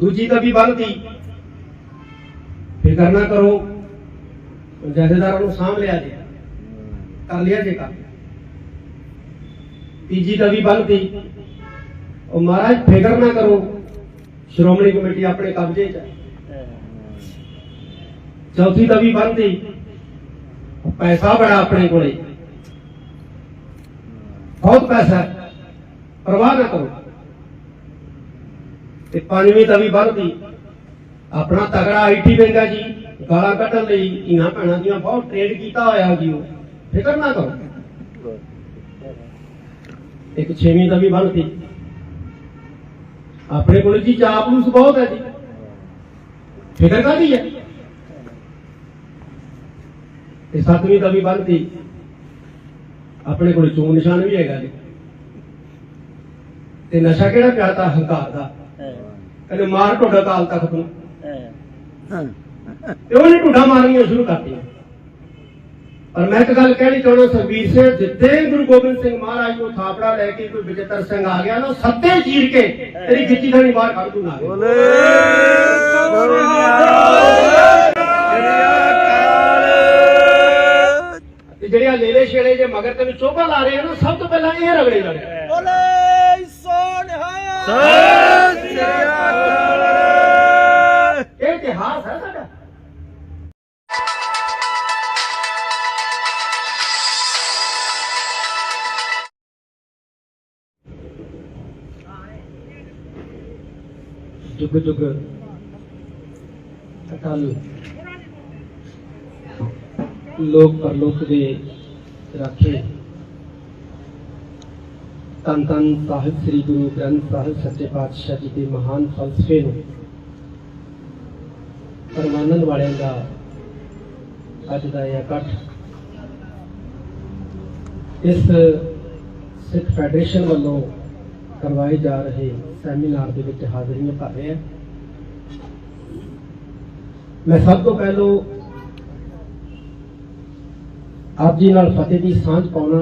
ਦੂਜੀ ਤਵੀ ਬੰਨਤੀ ਫਿਕਰ ਨਾ ਕਰੋ, ਜਥੇਦਾਰਾਂ ਨੂੰ ਸਾਂਭ ਲਿਆ ਜੇ, ਕਰ ਲਿਆ ਜੇ ਕਰ ਤੀਜੀ ਤਵੀ ਬੰਨਤੀ ਉਹ ਮਹਾਰਾਜ, ਫਿਕਰ ਨਾ ਕਰੋ, ਸ਼੍ਰੋਮਣੀ ਕਮੇਟੀ ਆਪਣੇ ਕਬਜ਼ੇ 'ਚ ਚੌਥੀ ਤਵੀ ਬੰਨਤੀ ਪੈਸਾ ਬੜਾ ਆਪਣੇ ਕੋਲੇ। ਬਹੁਤ ਪੈਸਾ ਹੈ। ਪਰਵਾਹ ਨਾ ਕਰੋ। ਤੇ ਪੰਜਵੀਂ ਤਵੀ ਬੰਨਤੀ ਆਪਣਾ ਤਗੜਾ ਆਈਟੀ ਬੈਂਗਾ ਜੀ। ਗਾਲਾਂ ਕੱਢਣ ਲਈ ਇਹਨਾਂ ਭੈਣਾਂ ਦੀਆਂ ਬਹੁਤ ਟ੍ਰੇਡ ਕੀਤਾ ਹੋਇਆ ਜੀ ਉਹ। ਫਿਕਰ ਨਾ ਕਰੋ। ਇੱਕ ਛੇਵੀਂ ਤਵੀ ਬੰਨਤੀ ਆਪਣੇ ਕੋਲ ਜੀ ਚਾਪਲੂਸ ਬਹੁਤ ਹੈ ਜੀ। ਫਿਕਰ ਕਾਹਦੀ ਹੈ? ਤੇ ਸੱਤਵੀਂ ਤਵੀ ਬੰਨਤੀ ਆਪਣੇ ਕੋਲ ਚੋਣ ਨਿਸ਼ਾਨ ਵੀ ਹੈਗਾ ਜੀ। ਤੇ ਨਸ਼ਾ ਕਿਹੜਾ ਪਿਆਤਾ ਹੰਕਾਰ ਦਾ? ਕਹਿੰਦੇ ਮਾਰ ਢੋਡਾ ਕਾਲ ਤਖਤ ਨੂੰ ਤੇ। ਉਹਨੇ ਢੁੱਡਾ ਮਾਰਨੀਆਂ ਸ਼ੁਰੂ ਕਰਤੀਆਂ ਪਰ ਮੈਂ ਇੱਕ ਗੱਲ ਕਹਿਣੀ ਚਾਹੁੰਦਾ ਸਰਬੀਰ ਸਿੰਘ ਜਿੱਤੇ ਗੁਰੂ ਗੋਬਿੰਦ ਸਿੰਘ ਮਹਾਰਾਜ ਨੂੰ ਥਾਪੜਾ ਲੈ ਕੇ ਕੋਈ ਵਿਜੇਤਰ ਸਿੰਘ ਆ ਗਿਆ ਨਾ ਸੱਤੇ ਚੀਰ ਕੇ ਤੇਰੀ ਗਿੱਚੀ ਥਾਣੀ ਬਾਹਰ ਕੱਢ ਦੂੰਗਾ ਤੇ ਜਿਹੜੇ ਆ ਲੇਲੇ ਛੇਲੇ ਜੇ ਮਗਰ ਤੈਨੂੰ ਚੋਭਾ ਲਾ ਰਹੇ ਆ ਨਾ ਸਭ ਤੋਂ ਪਹਿਲਾਂ ਇਹ ਰਗੜੇ ਜਾਣੇ ਬੋਲੇ ਸੋਨਹਾ ਇਹ ਇਤਿਹਾਸ ਹੈ ਸਾਡਾ। ਜੁਗ ਜੁਗ ਅਟਲ। ਲੋਕ ਪਰਲੋਕ ਦੇ ਰਾਖੇ। ਤਨ ਤਨ ਸਾਹਿਬ ਸ੍ਰੀ ਗੁਰੂ ਗ੍ਰੰਥ ਸਾਹਿਬ ਸੱਚੇ ਪਾਤਸ਼ਾਹ ਜੀ ਦੇ ਮਹਾਨ ਫਲਸਫੇ ਨੂੰ ਪਰਮਾਨੰਦ ਵਾਲਿਆਂ ਦਾ ਅੱਜ ਦਾ ਇਹ ਇਕੱਠ ਇਸ ਸਿੱਖ ਫੈਡਰੇਸ਼ਨ ਵੱਲੋਂ ਕਰਵਾਏ ਜਾ ਰਹੇ ਸੈਮੀਨਾਰ ਦੇ ਵਿੱਚ ਹਾਜ਼ਰੀਆਂ ਭਰ ਰਿਹਾ ਮੈਂ ਸਭ ਤੋਂ ਪਹਿਲਾਂ ਆਪ ਜੀ ਨਾਲ ਫਤਿਹ ਦੀ ਸਾਂਝ ਪਾਉਣਾ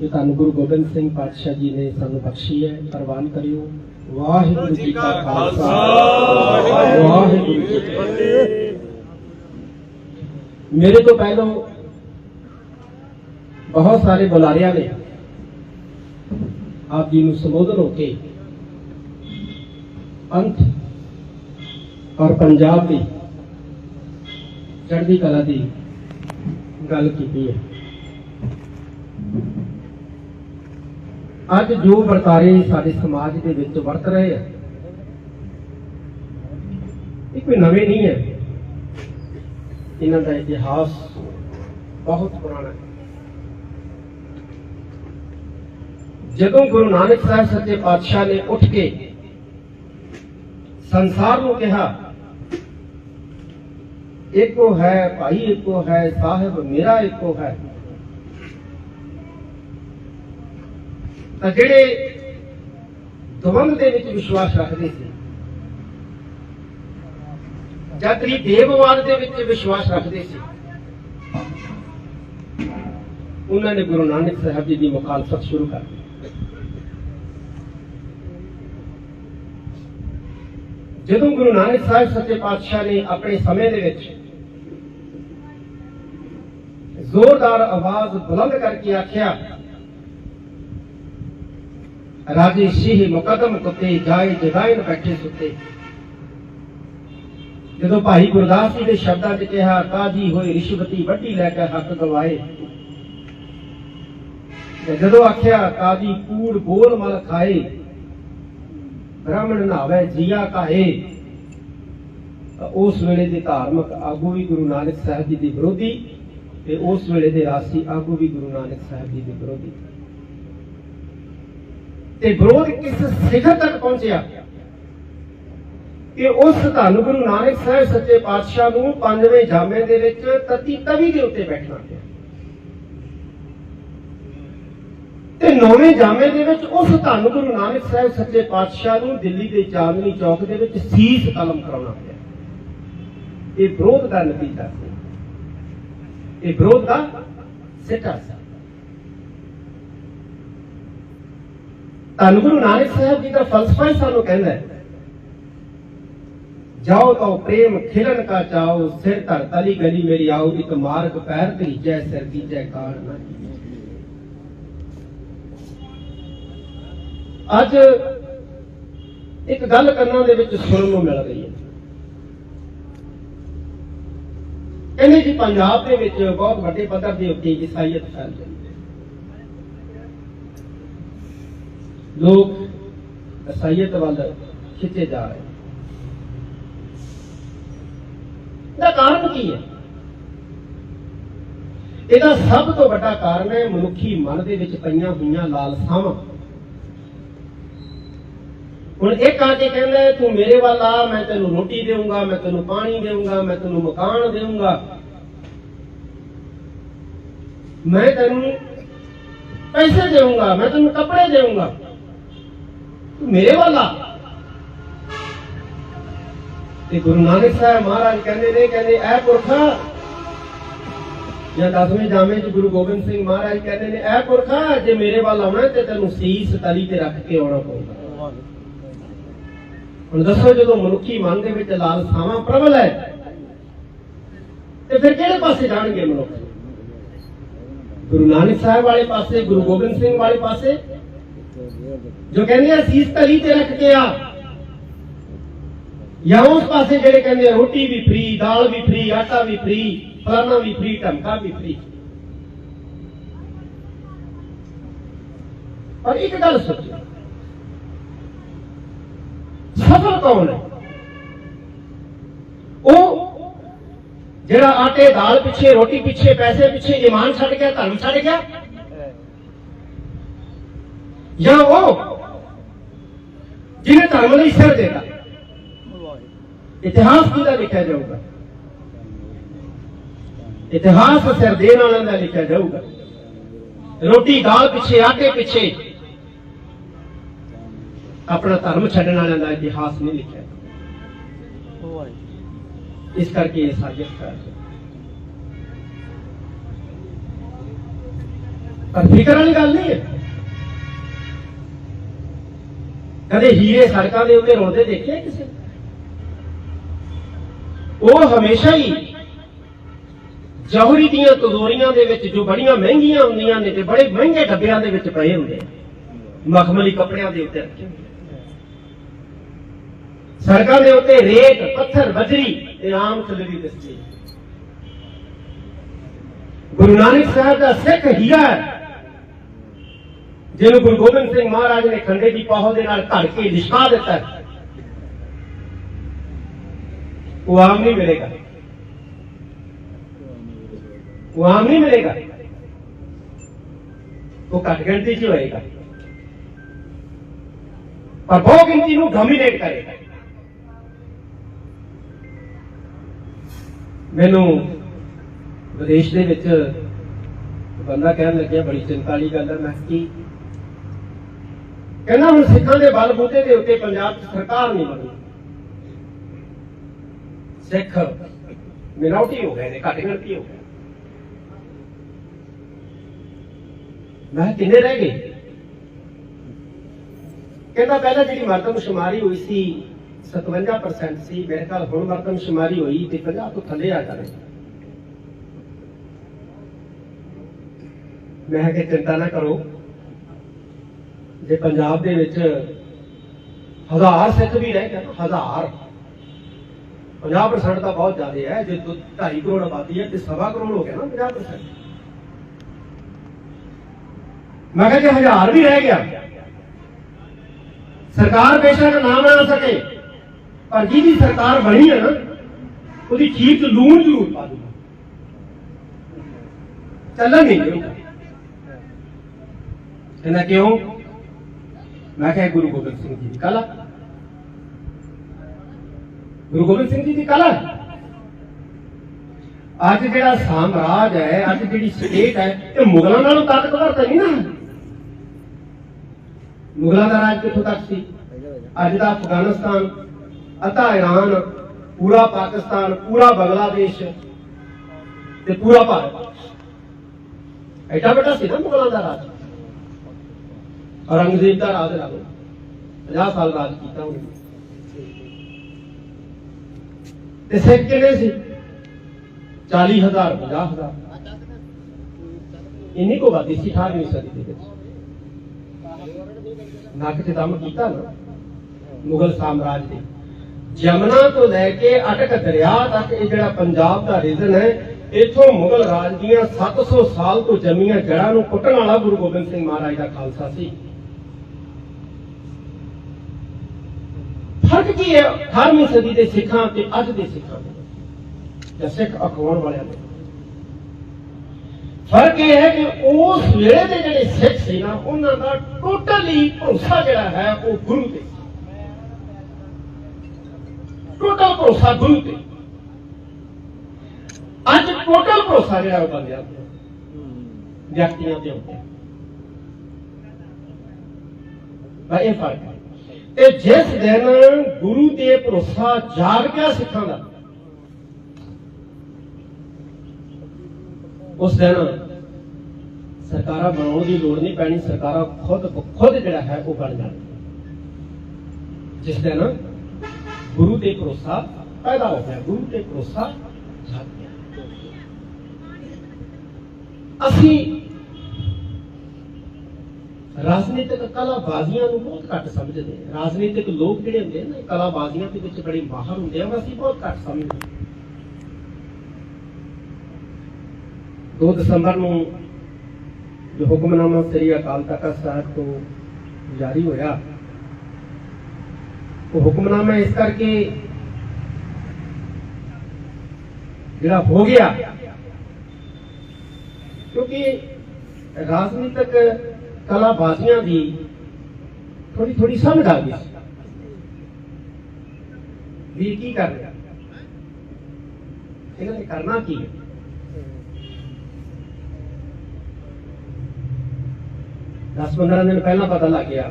ਜੋ ਤੁਹਾਨੂੰ ਗੁਰੂ ਗੋਬਿੰਦ ਸਿੰਘ ਪਾਤਸ਼ਾਹ ਜੀ ਨੇ ਸਾਨੂੰ ਬਖਸ਼ੀ ਹੈ, ਪ੍ਰਵਾਨ ਕਰਿਓ। ਵਾਹਿਗੁਰੂ ਜੀ ਕਾ ਖਾਲਸਾ। ਵਾਹਿਗੁਰੂ ਜੀ ਕੀ ਫਤਿਹ। ਮੇਰੇ ਤੋਂ ਪਹਿਲਾਂ ਬਹੁਤ ਸਾਰੇ ਬੁਲਾਰਿਆਂ ਨੇ ਆਪ ਜੀ ਨੂੰ ਸੰਬੋਧਨ ਹੋ ਕੇ ਅੰਤ ਔਰ ਪੰਜਾਬ ਦੀ ਚੜ੍ਹਦੀ ਕਲਾ ਦੀ ਗੱਲ ਕੀਤੀ ਹੈ। ਅੱਜ ਜੋ ਵਰਤਾਰੇ ਸਾਡੇ ਸਮਾਜ ਦੇ ਵਿੱਚ ਵਰਤ ਰਹੇ ਆ, ਇਹ ਕੋਈ ਨਵੇਂ ਨਹੀਂ ਹੈ। ਇਹਨਾਂ ਦਾ ਇਤਿਹਾਸ ਬਹੁਤ ਪੁਰਾਣਾ ਹੈ। ਜਦੋਂ ਗੁਰੂ ਨਾਨਕ ਸਾਹਿਬ ਸੱਚੇ ਪਾਤਸ਼ਾਹ ਨੇ ਉੱਠ ਕੇ ਸੰਸਾਰ ਨੂੰ ਕਿਹਾ, ਇੱਕੋ ਹੈ ਭਾਈ, ਇੱਕੋ ਹੈ ਸਾਹਿਬ, ਮੇਰਾ ਇੱਕੋ ਹੈ। ਤਾਂ ਜਿਹੜੇ ਦਵੰਦ ਦੇ ਵਿੱਚ ਵਿਸ਼ਵਾਸ ਰੱਖਦੇ ਸੀ ਜਤਰੀ ਦੇਵਵਾਦ ਦੇ ਵਿੱਚ ਵਿਸ਼ਵਾਸ ਰੱਖਦੇ ਸੀ, ਉਹਨਾਂ ਨੇ ਗੁਰੂ ਨਾਨਕ ਸਾਹਿਬ ਜੀ ਦੀ ਮੁਖਾਲਫਤ ਸ਼ੁਰੂ ਕਰ ਦਿੱਤੀ। ਜਦੋਂ ਗੁਰੂ ਨਾਨਕ ਸਾਹਿਬ ਸੱਚੇ ਪਾਤਸ਼ਾਹ ਨੇ ਆਪਣੇ ਸਮੇਂ ਦੇ ਵਿੱਚ ਜ਼ੋਰਦਾਰ ਆਵਾਜ਼ ਬੁਲੰਦ ਕਰਕੇ ਆਖਿਆ ਰਾਜੇ ਸ਼ੀਹ ਮੁਕਦਮ ਕੁੱਤੇ ਜਾਏ ਜਗਾਇਨ ਬੈਠੇ ਸੁੱਤੇ। ਜਦੋਂ ਭਾਈ ਗੁਰਦਾਸ ਜੀ ਦੇ ਸ਼ਬਦਾਂ 'ਚ ਕਿਹਾ ਕਾਜੀ ਹੋਏ ਰਿਸ਼ਵਤੀ ਵੱਡੀ ਲੈ ਕੇ ਹੱਕ ਗਵਾਏ ਤੇ ਜਦੋਂ ਆਖਿਆ ਕਾਜੀ ਕੂੜ ਬੋਲ ਮਲ ਖਾਏ, ਬ੍ਰਾਹਮਣ ਨਾਵੇ ਜੀਆ ਕਾਏ ਉਸ ਵੇਲੇ ਦੇ ਧਾਰਮਿਕ ਆਗੂ ਵੀ ਗੁਰੂ ਨਾਨਕ ਸਾਹਿਬ ਜੀ ਦੇ ਵਿਰੋਧੀ ਤੇ ਉਸ ਵੇਲੇ ਦੇ ਰਾਸੀ ਆਗੂ ਵੀ ਗੁਰੂ ਨਾਨਕ ਸਾਹਿਬ ਜੀ ਦੇ ਵਿਰੋਧੀ। ਤੇ ਵਿਰੋਧ ਕਿਸ ਸਿਖਰ ਤੱਕ ਪਹੁੰਚਿਆ? ਕਿ ਉਸ ਧੰਨ ਗੁਰੂ ਨਾਨਕ ਸਾਹਿਬ ਸੱਚੇ ਪਾਤਸ਼ਾਹ ਨੂੰ ਪੰਜਵੇਂ ਜਾਮੇ ਦੇ ਵਿੱਚ ਤਤੀ ਤਵੀ ਦੇ ਉੱਤੇ ਬੈਠਣਾ ਪਿਆ। ਤੇ ਨੌਵੇਂ ਜਾਮੇ ਦੇ ਵਿੱਚ ਉਸ ਧੰਨ ਗੁਰੂ ਨਾਨਕ ਸਾਹਿਬ ਸੱਚੇ ਪਾਤਸ਼ਾਹ ਨੂੰ ਦਿੱਲੀ ਦੇ ਚਾਂਦਨੀ ਚੌਕ ਦੇ ਵਿੱਚ ਸੀਸ ਕਲਮ ਕਰਾਉਣਾ ਪਿਆ। ਇਹ ਵਿਰੋਧ ਦਾ ਨਤੀਜਾ ਸੀ। ਇਹ ਵਿਰੋਧ ਦਾ ਸਿੱਟਾ ਸੀ। ਧੰਨ ਗੁਰੂ ਨਾਨਕ ਸਾਹਿਬ ਜੀ ਦਾ ਫਲਸਫਾ ਹੀ ਸਾਨੂੰ ਕਹਿੰਦਾ ਹੈ। ਜਾਓ ਤਾਂ ਪ੍ਰੇਮ ਖਿਲਨ ਕਾ ਚਾਓ, ਸਿਰ ਧਰ ਤਲੀ ਗਲੀ ਮੇਰੀ ਆਓ, ਇੱਕ ਮਾਰਗ ਪੈਰ ਧੀਜੈ ਸਿਰ ਦੀਜੈ ਕਾਣ ਨਾ ਅੱਜ ਇੱਕ ਗੱਲ ਕੰਨਾਂ ਦੇ ਵਿੱਚ ਸੁਣਨ ਨੂੰ ਮਿਲ ਰਹੀ ਹੈ। ਕਹਿੰਦੇ ਜੀ, ਪੰਜਾਬ ਦੇ ਵਿੱਚ ਬਹੁਤ ਵੱਡੇ ਪੱਧਰ ਦੇ ਉੱਤੇ ਈਸਾਈਅਤ ਫੈਲ ਰਹੀ ਹੈ। ਲੋਕ ਈਸਾਈਅਤ ਵੱਲ ਖਿੱਚੇ ਜਾ ਰਹੇ ਦਾ ਕਾਰਨ ਕੀ ਹੈ? ਇਹਦਾ ਸਭ ਤੋਂ ਵੱਡਾ ਕਾਰਨ ਹੈ ਮਨੁੱਖੀ ਮਨ ਦੇ ਵਿੱਚ ਪਈਆਂ ਹੋਈਆਂ ਲਾਲਸਾਵਾਂ। ਹੁਣ ਇੱਕ ਆ ਕੇ ਕਹਿੰਦਾ ਤੂੰ ਮੇਰੇ ਵੱਲ ਆ, ਮੈਂ ਤੈਨੂੰ ਰੋਟੀ ਦੇਵਾਂਗਾ ਮੈਂ ਤੈਨੂੰ ਪਾਣੀ ਦੇਵਾਂਗਾ ਮੈਂ ਤੈਨੂੰ ਮਕਾਨ ਦੇਵਾਂਗਾ ਮੈਂ ਤੈਨੂੰ ਪੈਸੇ ਦੇਵਾਂਗਾ ਮੈਂ ਤੈਨੂੰ ਕੱਪੜੇ ਦੇਵਾਂਗਾ ਤੂੰ ਮੇਰੇ ਵੱਲ ਆ। ਤੇ ਗੁਰੂ ਨਾਨਕ ਸਾਹਿਬ ਮਹਾਰਾਜ ਕਹਿੰਦੇ ਨੇ, ਕਹਿੰਦੇ, ਐ ਪੁਰਖਾ ਜਾਂ ਦਸਵੇਂ ਜਾਮੇ ਚ ਗੁਰੂ ਗੋਬਿੰਦ ਸਿੰਘ ਮਹਾਰਾਜ ਕਹਿੰਦੇ ਨੇ, ਐ ਪੁਰਖਾ ਜੇ ਮੇਰੇ ਵੱਲ ਆਉਣਾ ਤੇ ਤੈਨੂੰ ਸੀਸ ਤਲੀ ਤੇ ਰੱਖ ਕੇ ਆਉਣਾ ਪਊਗਾ। ਹੁਣ ਦੱਸੋ, ਜਦੋਂ ਮਨੁੱਖੀ ਮਨ ਦੇ ਵਿੱਚ ਲਾਲਸਾਵਾਂ ਪ੍ਰਬਲ ਹੈ ਤੇ ਫਿਰ ਕਿਹੜੇ ਪਾਸੇ ਜਾਣਗੇ ਮਨੁੱਖ? ਗੁਰੂ ਨਾਨਕ ਸਾਹਿਬ ਵਾਲੇ ਪਾਸੇ, ਗੁਰੂ ਗੋਬਿੰਦ ਸਿੰਘ ਵਾਲੇ ਪਾਸੇ ਜੋ ਕਹਿੰਦੇ ਆ ਸੀਸ ਤਲੀ ਤੇ ਰੱਖ ਕੇ ਆ ਜਾਂ ਉਸ ਪਾਸੇ ਜਿਹੜੇ ਕਹਿੰਦੇ ਆ ਰੋਟੀ ਵੀ ਫ੍ਰੀ ਦਾਲ ਵੀ ਫ੍ਰੀ ਆਟਾ ਵੀ ਫ੍ਰੀ ਫਲਾਣਾ ਵੀ ਫ੍ਰੀ ਢਮਕਾ ਵੀ ਫ੍ਰੀ ਪਰ ਇੱਕ ਗੱਲ ਸੋਚੋ ਸਫਲ ਕੌਣ ਹੈ ਉਹ ਜਿਹੜਾ ਆਟੇ ਦਾਲ ਪਿੱਛੇ ਰੋਟੀ ਪਿੱਛੇ ਪੈਸੇ ਪਿੱਛੇ ਇਮਾਨ ਛੱਡ ਗਿਆ ਧਰਮ ਛੱਡ ਗਿਆ ਜਾਂ ਉਹ ਜਿਹਨੇ ਧਰਮ ਲਈ ਸਿਰ ਦੇਗਾ ਇਤਿਹਾਸ ਕਿਹਦਾ ਲਿਖਿਆ ਜਾਊਗਾ। ਇਤਿਹਾਸ ਸਿਰ ਦੇਣ ਵਾਲਿਆਂ ਦਾ ਲਿਖਿਆ ਜਾਊਗਾ। ਰੋਟੀ ਦਾਲ ਪਿੱਛੇ, ਆਟੇ ਪਿੱਛੇ। ਆਪਣਾ ਧਰਮ ਛੱਡਣ ਵਾਲਿਆਂ ਦਾ ਇਤਿਹਾਸ ਨਹੀਂ ਲਿਖਿਆ। ਇਸ ਕਰਕੇ ਇਹ ਸਾਜ਼ਿਸ਼ ਕਰ ਪਰ ਫਿਕਰ ਵਾਲੀ ਗੱਲ ਨਹੀਂ ਹੈ। ਕਦੇ ਹੀਰੇ ਸੜਕਾਂ ਦੇ ਉੱਤੇ ਰੋਂਦੇ ਦੇਖੇ ਕਿਸੇ? ਉਹ ਹਮੇਸ਼ਾ ਹੀ ਜੌਹਰੀ ਦੀਆਂ ਤਜ਼ੋਰੀਆਂ ਦੇ ਵਿੱਚ ਜੋ ਬੜੀਆਂ ਮਹਿੰਗੀਆਂ ਹੁੰਦੀਆਂ ਨੇ ਤੇ ਬੜੇ ਮਹਿੰਗੇ ਡੱਬਿਆਂ ਦੇ ਵਿੱਚ ਪਏ ਹੁੰਦੇ ਮਖਮਲੀ ਕੱਪੜਿਆਂ ਦੇ ਉੱਤੇ ਰੱਖੇ ਸੜਕਾਂ ਦੇ ਉੱਤੇ ਰੇਤ, ਪੱਥਰ, ਬਜਰੀ ਤੇ ਆਮ ਖਲਰੀ ਦਿਸਦੀ ਹੈ। ਗੁਰੂ ਨਾਨਕ ਸਾਹਿਬ ਦਾ ਸਿੱਖ ਹੀਰਾ ਹੈ। ਜਿਹਨੂੰ ਗੁਰੂ ਗੋਬਿੰਦ ਸਿੰਘ ਮਹਾਰਾਜ ਨੇ ਖੰਡੇ ਦੀ ਪਾਹੋ ਦੇ ਨਾਲ ਧੜ ਕੇ ਲਿਸ਼ਕਾ ਦਿੱਤਾ ਹੈ। ਉਹ ਆਮ ਨਹੀਂ ਮਿਲੇਗਾ। ਉਹ ਆਮ ਨਹੀਂ ਮਿਲੇਗਾ। ਉਹ ਘੱਟ ਗਿਣਤੀ ਚ ਹੋਏਗਾ। ਪਰ ਬਹੁ ਗਿਣਤੀ ਨੂੰ ਡੋਮੀਨੇਟ ਕਰੇਗਾ। ਮੈਨੂੰ ਵਿਦੇਸ਼ ਦੇ ਵਿੱਚ ਬੰਦਾ ਕਹਿਣ ਲੱਗਿਆ, ਬੜੀ ਚਿੰਤਾ ਵਾਲੀ ਗੱਲ ਹੈ, ਮੈਂ ਕਿਹਾ ਕੀ ਕਹਿੰਦਾ ਹੁਣ ਸਿੱਖਾਂ ਦੇ ਬਲਬੂਤੇ ਦੇ ਉੱਤੇ ਪੰਜਾਬ 'ਚ ਸਰਕਾਰ ਨਹੀਂ ਬਣੀ ਸਿੱਖ ਮਿਨੋਰਟੀ ਹੋ ਗਏ ਨੇ, ਘੱਟ ਗਿਣਤੀ ਹੋ ਗਏ ਮੈਂ ਕਿਹਾ ਕਿੰਨੇ ਰਹਿ ਗਏ? ਕਹਿੰਦਾ ਪਹਿਲਾਂ ਜਿਹੜੀ ਮਰਦਮਸ਼ੁਮਾਰੀ ਹੋਈ ਸੀ 57% ਸੀ, ਮੇਰੇ ਖਿਆਲ ਹੁਣ ਮਰਦਮਸ਼ੁਮਾਰੀ ਹੋਈ ਤੇ 50 ਤੋਂ ਥੱਲੇ ਆ ਜਾਣੇ ਮੈਂ ਕਿਹਾ ਕਿ ਚਿੰਤਾ ਨਾ ਕਰੋ। ਜੇ ਪੰਜਾਬ ਦੇ ਵਿੱਚ ਹਜ਼ਾਰ ਸਿੱਖ ਵੀ ਰਹਿ ਗਏ ਹਜ਼ਾਰ। 50% ਤਾਂ ਬਹੁਤ ਜ਼ਿਆਦਾ ਹੈ, ਜੇ 2.5 ਕਰੋੜ ਆਬਾਦੀ ਹੈ ਤੇ ਸਵਾ ਕਰੋੜ ਹੋ ਗਿਆ ਨਾ 50% ਮੈਂ ਕਿਹਾ ਜੇ ਹਜ਼ਾਰ ਵੀ ਰਹਿ ਗਿਆ, ਸਰਕਾਰ ਬੇਸ਼ੱਕ ਨਾ ਬਣਾ ਸਕੇ, ਪਰ ਜਿਹਦੀ ਸਰਕਾਰ ਬਣੀ ਹੈ ਨਾ, ਉਹਦੀ ਖੀਰ ਲੂਣ ਜ਼ਰੂਰ ਪਾ ਦੂਗਾ ਚੱਲਣ ਨਹੀਂ ਦੇਊਗਾ ਕਹਿੰਦਾ ਕਿਉਂ? ਮੈਂ ਕਿਹਾ ਗੁਰੂ ਗੋਬਿੰਦ ਸਿੰਘ ਜੀ ਦੀ ਕਲਾ ਗੁਰੂ ਗੋਬਿੰਦ ਸਿੰਘ ਜੀ ਦੀ ਕਲਾ ਅੱਜ ਜਿਹੜਾ ਸਾਮਰਾਜ ਹੈ ਅੱਜ ਜਿਹੜੀ ਸਟੇਟ ਹੈ ਇਹ ਮੁਗਲਾਂ ਨਾਲੋਂ ਤਾਕਤਵਰ ਤਾਂ ਨਹੀਂ ਨਾ ਮੁਗਲਾਂ ਦਾ ਰਾਜ ਕਿੱਥੋਂ ਤੱਕ ਸੀ ਅੱਜ ਦਾ ਅਫਗਾਨਿਸਤਾਨ ਅੱਧਾ ਈਰਾਨ ਪੂਰਾ ਪਾਕਿਸਤਾਨ ਪੂਰਾ ਬੰਗਲਾਦੇਸ਼ ਤੇ ਪੂਰਾ ਭਾਰਤ ਐਡਾ ਵੱਡਾ ਸੀ ਨਾ ਮੁਗਲਾਂ ਦਾ ਰਾਜ ਔਰੰਗਜ਼ੇਬ ਦਾ ਰਾਜ ਲਾ ਲਓ। 50 ਸਾਲ ਰਾਜ ਕੀਤਾ ਉਹਨੇ। ਤੇ ਸਿੱਖ ਕਿੰਨੇ ਸੀ? 40000 50000 ਇੰਨੀ ਕੋ ਬਾਤੀ ਸੀ 18ਵੀਂ ਸਦੀ ਦੇ ਵਿੱਚ। ਨੱਕ ਚ ਦਮ ਕੀਤਾ ਨਾ, ਮੁਗਲ ਸਾਮਰਾਜ ਦੇ ਜਮਨਾ ਤੋਂ ਲੈ ਕੇ ਅਟਕ ਦਰਿਆ ਤੱਕ ਇਹ ਜਿਹੜਾ ਪੰਜਾਬ ਦਾ ਰੀਜਨ ਹੈ, ਇੱਥੋਂ ਮੁਗਲ ਰਾਜ ਦੀਆਂ 700 ਸਾਲ ਤੋਂ ਜੰਮੀਆਂ ਜੜ੍ਹਾਂ ਨੂੰ ਕੁੱਟਣ ਵਾਲਾ ਗੁਰੂ ਗੋਬਿੰਦ ਸਿੰਘ ਮਹਾਰਾਜ ਦਾ ਖਾਲਸਾ ਸੀ। ਫ਼ਰਕ ਕੀ ਹੈ? 18ਵੀਂ ਸਦੀ ਦੇ ਸਿੱਖਾਂ ਤੇ ਅੱਜ ਦੇ ਸਿੱਖਾਂ ਦੇ। ਜਾਂ ਸਿੱਖ ਅਖਵਾਉਣ ਵਾਲਿਆਂ ਦੇ। ਫ਼ਰਕ ਇਹ ਹੈ ਕਿ ਉਸ ਵੇਲੇ ਦੇ ਜਿਹੜੇ ਸਿੱਖ ਸੀ ਨਾ, ਉਹਨਾਂ ਦਾ ਟੋਟਲੀ ਭਰੋਸਾ ਜਿਹੜਾ ਹੈ ਉਹ ਗੁਰੂ ਤੇ ਟੋਟਲ ਭਰੋਸਾ ਗੁਰੂ ਤੇ। ਅੱਜ ਟੋਟਲ ਭਰੋਸਾ ਜਿਹੜਾ ਉਹ ਬੰਦਿਆਂ ਤੇ ਵਿਅਕਤੀਆਂ ਤੇ ਹੁੰਦਾ ਬਾ ਇਹ ਫ਼ਰਕ ਹੈ। ਤੇ ਜਿਸ ਦਿਨ ਗੁਰੂ ਤੇ ਭਰੋਸਾ ਜਾਗ ਗਿਆ ਸਿੱਖਾਂ ਦਾ, ਉਸ ਦਿਨ ਸਰਕਾਰਾਂ ਬਣਾਉਣ ਦੀ ਲੋੜ ਨਹੀਂ ਪੈਣੀ, ਸਰਕਾਰਾਂ ਖੁਦ ਖੁਦ ਜਿਹੜਾ ਹੈ ਉਹ ਬਣ ਜਾਣ। ਜਿਸ ਦਿਨ ਗੁਰੂ ਤੇ ਭਰੋਸਾ ਪੈਦਾ ਹੋ ਗਿਆ, ਗੁਰੂ ਤੇ ਭਰੋਸਾ ਜਾਗ ਗਿਆ। ਅਸੀਂ ਰਾਜਨੀਤਿਕ ਕਲਾਬਾਜ਼ੀਆਂ ਨੂੰ ਬਹੁਤ ਘੱਟ ਸਮਝਦੇ ਹਾਂ ਰਾਜਨੀਤਿਕ ਲੋਕ ਜਿਹੜੇ ਹੁੰਦੇ ਨੇ ਕਲਾਬਾਜ਼ੀਆਂ ਦੇ ਵਿੱਚ ਬੜੇ ਮਾਹਰ ਹੁੰਦੇ ਆ, ਉਹ ਅਸੀਂ ਬਹੁਤ ਘੱਟ ਸਮਝਦੇ 2 ਦਸੰਬਰ ਨੂੰ ਜੋ ਹੁਕਮਨਾਮਾ ਸ੍ਰੀ ਅਕਾਲ ਤਖਤ ਸਾਹਿਬ ਤੋਂ ਜਾਰੀ ਹੋਇਆ, ਉਹ ਹੁਕਮਨਾਮਾ ਇਸ ਕਰਕੇ ਜਿਹੜਾ ਹੋ ਗਿਆ ਕਿਉਂਕਿ ਰਾਜਨੀਤਿਕ ਕਲਾ ਕਲਾਬਾਜ਼ੀਆਂ ਦੀ ਥੋੜੀ ਥੋੜੀ ਸਮਝ ਆ ਗਈ ਵੀ ਕੀ ਕਰ ਰਿਹਾ? ਇਹਨਾਂ ਨੇ ਕਰਨਾ ਕੀ ਹੈ? ਦਸ 15 ਦਿਨ ਪਹਿਲਾਂ ਪਤਾ ਲੱਗ ਗਿਆ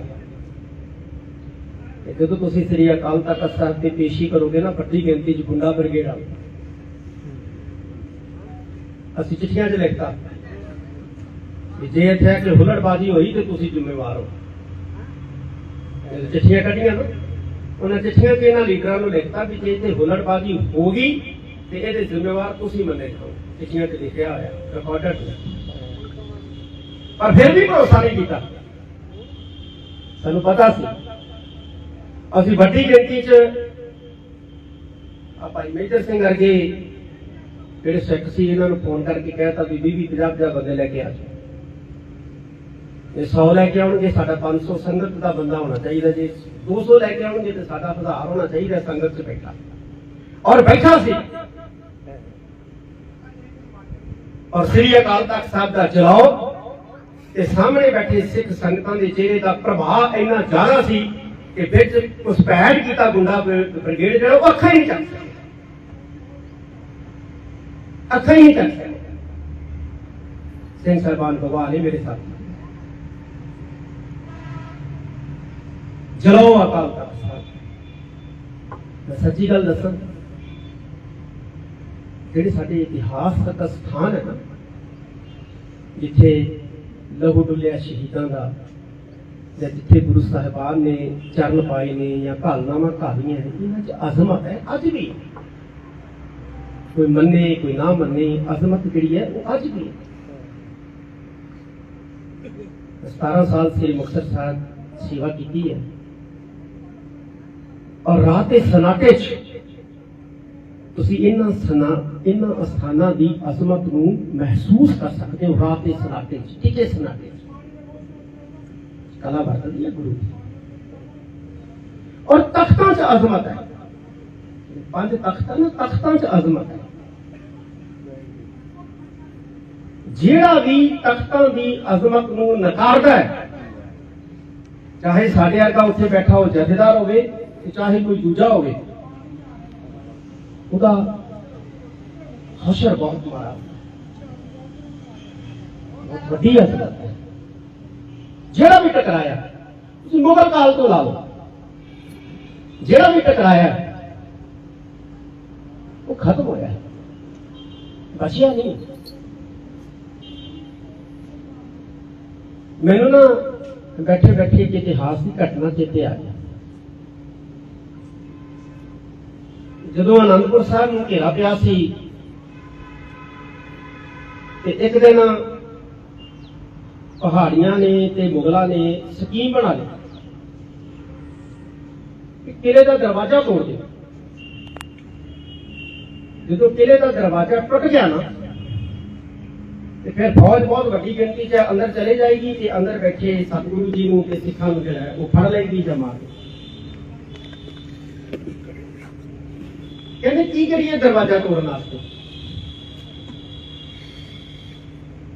ਕਿ ਜਦੋਂ ਤੁਸੀਂ ਸ੍ਰੀ ਅਕਾਲ ਤਖਤ ਸਾਹਿਬ ਤੇ ਪੇਸ਼ੀ ਕਰੋਗੇ ਨਾ, ਵੱਡੀ ਗਿਣਤੀ 'ਚ ਗੁੰਡਾ ਬ੍ਰਿਗੇਡ ਆ ਅਸੀਂ ਚਿੱਠੀਆਂ 'ਚ ਲਿਖਤਾ। ਵੀ ਜੇ ਇੱਥੇ ਕਿ ਹੁਲੜਬਾਜ਼ੀ ਹੋਈ ਤੇ ਤੁਸੀਂ ਜ਼ਿੰਮੇਵਾਰ ਹੋ। ਚਿੱਠੀਆਂ ਕੱਢੀਆਂ ਨਾ। ਉਹਨਾਂ ਚਿੱਠੀਆਂ 'ਚ ਇਹਨਾਂ ਲੀਡਰਾਂ ਨੂੰ ਲਿਖਤਾ ਵੀ ਜੇ ਇੱਥੇ ਹੁਲੜਬਾਜ਼ੀ ਹੋ ਗਈ ਤੇ ਇਹਦੇ ਜ਼ਿੰਮੇਵਾਰ ਤੁਸੀਂ ਮੰਨੇ ਜਾਓ। ਚਿੱਠੀਆਂ 'ਚ ਲਿਖਿਆ ਹੋਇਆ ਰਿਕਾਰਡਡ ਪਰ ਫਿਰ ਵੀ ਭਰੋਸਾ ਨਹੀਂ ਕੀਤਾ। ਸਾਨੂੰ ਪਤਾ ਸੀ। ਅਸੀਂ ਵੱਡੀ ਗਿਣਤੀ 'ਚ ਆ ਭਾਈ ਮੇਜਰ ਸਿੰਘ ਵਰਗੇ ਜਿਹੜੇ ਸਿੱਖ ਸੀ, ਇਹਨਾਂ ਨੂੰ ਫੋਨ ਕਰਕੇ ਕਹਿਤਾ ਵੀ 20 20 50 50 ਬੰਦੇ ਲੈ ਕੇ ਆ ਜਾਓ। ਇਹ 100 ਲੈ ਕੇ ਆਉਣਗੇ, ਸਾਡਾ 500 ਸੰਗਤ ਦਾ ਬੰਦਾ ਹੋਣਾ ਚਾਹੀਦਾ ਜੇ 200 ਲੈ ਕੇ ਆਉਣਗੇ ਤੇ ਸਾਡਾ ਹਜ਼ਾਰ ਹੋਣਾ ਚਾਹੀਦਾ ਸੰਗਤ 'ਚ ਬੈਠਾ। ਔਰ ਬੈਠਾ ਸੀ। ਔਰ ਸ੍ਰੀ ਅਕਾਲ ਤਖਤ ਸਾਹਿਬ ਦਾ ਚਲਾਓ। ਤੇ ਸਾਹਮਣੇ ਬੈਠੇ ਸਿੱਖ ਸੰਗਤਾਂ ਦੇ ਚਿਹਰੇ ਦਾ ਪ੍ਰਭਾਵ ਇੰਨਾ ਜ਼ਿਆਦਾ ਸੀ ਕਿ ਵਿੱਚ ਉਸ ਪੈਡ ਕੀਤਾ ਗੁੰਡਾ ਬ੍ਰਿਗੇਡ ਜਿਹੜਾ ਉਹ ਅੱਖਾਂ ਹੀ ਨਹੀਂ ਚੱਕ ਸਕਿਆ ਅੱਖਾਂ ਹੀ ਨਹੀਂ ਚੱਕ ਸਕਿਆ ਸਿੰਘ ਸਰਬਾਨ ਭਗਵਾਨ ਨੇ ਮੇਰੇ ਸਾਥ। ਜਲਾਓ ਅਕਾਲ ਤਖਤ ਸਾਹਿਬ ਮੈਂ ਸੱਚੀ ਗੱਲ ਦੱਸਾਂ ਜਿਹੜੇ ਸਾਡੇ ਇਤਿਹਾਸਕ ਸਥਾਨ ਹੈ ਨਾ ਜਿੱਥੇ ਲਹੂ ਡੁੱਲਿਆ ਸ਼ਹੀਦਾਂ ਦਾ ਜਾਂ ਜਿੱਥੇ ਗੁਰੂ ਸਾਹਿਬਾਨ ਨੇ ਚਰਨ ਪਾਏ ਨੇ ਜਾਂ ਘਾਲਨਾਵਾਂ ਘਾਲੀਆਂ ਨੇ ਇਹਨਾਂ 'ਚ ਅਜ਼ਮਤ ਹੈ ਅੱਜ ਵੀ ਕੋਈ ਮੰਨੇ ਕੋਈ ਨਾ ਮੰਨੇ ਅਜ਼ਮਤ ਜਿਹੜੀ ਹੈ ਉਹ ਅੱਜ ਵੀ ਹੈ 17 ਸਾਲ ਸ੍ਰੀ ਮੁਕਤਸਰ ਸਾਹਿਬ ਸੇਵਾ ਕੀਤੀ ਹੈ ਔਰ ਰਾਤ ਦੇ ਸਨਾਟੇ 'ਚ ਤੁਸੀਂ ਇਹਨਾਂ ਸਨਾ ਇਹਨਾਂ ਅਸਥਾਨਾਂ ਦੀ ਅਜ਼ਮਤ ਨੂੰ ਮਹਿਸੂਸ ਕਰ ਸਕਦੇ ਹੋ ਰਾਤ ਦੇ ਸਨਾਟੇ 'ਚ ਟਿਕੇ ਸਨਾਟੇ 'ਚ ਕਲਾ ਵਰਤਦੀ ਹੈ ਗੁਰੂ ਦੀ ਔਰ ਤਖਤਾਂ 'ਚ ਅਜ਼ਮਤ ਹੈ ਪੰਜ ਤਖਤ ਹਨ ਤਖਤਾਂ 'ਚ ਅਜ਼ਮਤ ਹੈ ਜਿਹੜਾ ਵੀ ਤਖਤਾਂ ਦੀ ਅਜ਼ਮਤ ਨੂੰ ਨਕਾਰਦਾ ਹੈ ਚਾਹੇ ਸਾਡੇ ਵਰਗਾ ਤੇ ਚਾਹੇ ਕੋਈ ਦੂਜਾ ਹੋਵੇ, ਉਹਦਾ ਹਸ਼ਰ ਬਹੁਤ ਮਾਰਾ ਬਹੁਤ ਵੱਡੀ ਅਸਰ ਹੈ। ਜਿਹੜਾ ਵੀ ਟਕਰਾਇਆ, ਤੁਸੀਂ ਮੁਗਲ ਕਾਲ ਤੋਂ ਲਾ ਲਓ। ਜਿਹੜਾ ਵੀ ਟਕਰਾਇਆ, ਉਹ ਖਤਮ ਹੋਇਆ। ਬਚਿਆ ਨਹੀਂ। ਮੈਨੂੰ ਨਾ ਬੈਠੇ ਬੈਠੇ ਇੱਕ ਇਤਿਹਾਸ ਦੀ ਘਟਨਾ ਚੇਤੇ ਆ ਗਈ। ਜਦੋਂ ਅਨੰਦਪੁਰ ਸਾਹਿਬ ਨੂੰ ਘੇਰਾ ਪਿਆ ਸੀ, ਤੇ ਇੱਕ ਦਿਨ ਪਹਾੜੀਆਂ ਨੇ ਤੇ ਮੁਗਲਾਂ ਨੇ ਸਕੀਮ ਬਣਾ ਲਈ ਕਿ ਕਿਲੇ ਦਾ ਦਰਵਾਜ਼ਾ ਤੋੜ ਦੇ। ਜਦੋਂ ਕਿਲੇ ਦਾ ਦਰਵਾਜ਼ਾ ਟੁੱਟ ਗਿਆ ਨਾ, ਤੇ ਫਿਰ ਫੌਜ ਬਹੁਤ ਵੱਡੀ ਗਿਣਤੀ 'ਚ ਅੰਦਰ ਚਲੇ ਜਾਏਗੀ ਤੇ ਅੰਦਰ ਬੈਠੇ ਸਤਿਗੁਰੂ ਜੀ ਨੂੰ ਤੇ ਸਿੱਖਾਂ ਨੂੰ ਜਿਹੜਾ ਉਹ ਫੜ ਲਏਗੀ ਜਮਾ ਕੇ ਕਹਿੰਦੇ, ਕੀ ਕਰੀਏ ਦਰਵਾਜ਼ਾ ਤੋੜਨ ਵਾਸਤੇ?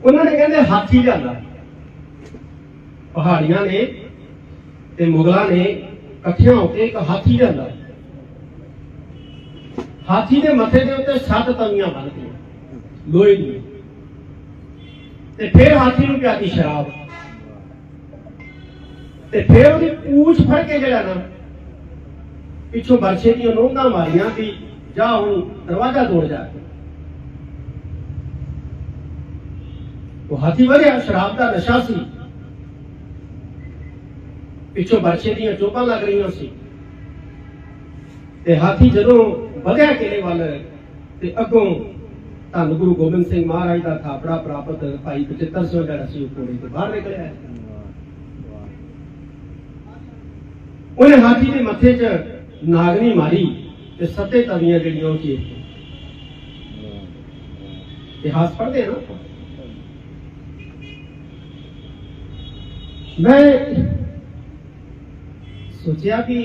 ਉਹਨਾਂ ਨੇ ਕਹਿੰਦੇ, ਹਾਥੀ ਜਾਂਦਾ ਪਹਾੜੀਆਂ ਨੇ ਤੇ ਮੁਗਲਾਂ ਨੇ ਇਕੱਠਿਆਂ ਹੋ ਕੇ ਇੱਕ ਹਾਥੀ ਜਾਂਦਾ ਹਾਥੀ ਦੇ ਮੱਥੇ ਦੇ ਉੱਤੇ ਸੱਤ ਤਵੀਆਂ ਬੰਨ੍ਹਤੀਆਂ ਲੋਹੇ ਦੀਆਂ। ਤੇ ਫਿਰ ਹਾਥੀ ਨੂੰ ਪਿਆਤੀ ਸ਼ਰਾਬ। ਤੇ ਫਿਰ ਉਹਦੀ ਪੂਛ ਫੜ ਕੇ ਜਿਹੜਾ ਨਾ, ਪਿੱਛੋਂ ਬਰਸੇ ਦੀਆਂ ਨੋਂਦਾਂ ਮਾਰੀਆਂ ਵੀ ਜਾ ਹੁਣ ਦਰਵਾਜ਼ਾ ਤੋੜ ਜਾ ਕੇ। ਉਹ ਹਾਥੀ ਵਧਿਆ, ਸ਼ਰਾਬ ਦਾ ਨਸ਼ਾ ਸੀ। ਪਿੱਛੋਂ ਬਰਛੇ ਦੀਆਂ ਚੋਪਾਂ ਲੱਗ ਰਹੀਆਂ ਸੀ। ਤੇ ਹਾਥੀ ਜਦੋਂ ਵਧਿਆ ਕਿਲੇ ਵੱਲ ਤੇ ਅੱਗੋਂ ਧੰਨ ਗੁਰੂ ਗੋਬਿੰਦ ਸਿੰਘ ਮਹਾਰਾਜ ਦਾ ਥਾਪੜਾ ਪ੍ਰਾਪਤ ਭਾਈ ਬਚਿੱਤਰ ਸਿੰਘ ਜਿਹੜਾ ਸੀ, ਉਹ ਕੋੜੇ ਤੋਂ ਬਾਹਰ ਨਿਕਲਿਆ। ਉਹਨੇ ਹਾਥੀ ਦੇ ਮੱਥੇ 'ਚ ਨਾਗਨੀ ਮਾਰੀ। ਤੇ ਸੱਤੇ ਤਵੀਆਂ ਜਿਹੜੀਆਂ ਉਹ ਚੀਰ ਕੇ। ਇਤਿਹਾਸ ਪੜ੍ਹਦੇ ਆ ਨਾ ਮੈਂ ਸੋਚਿਆ ਕਿ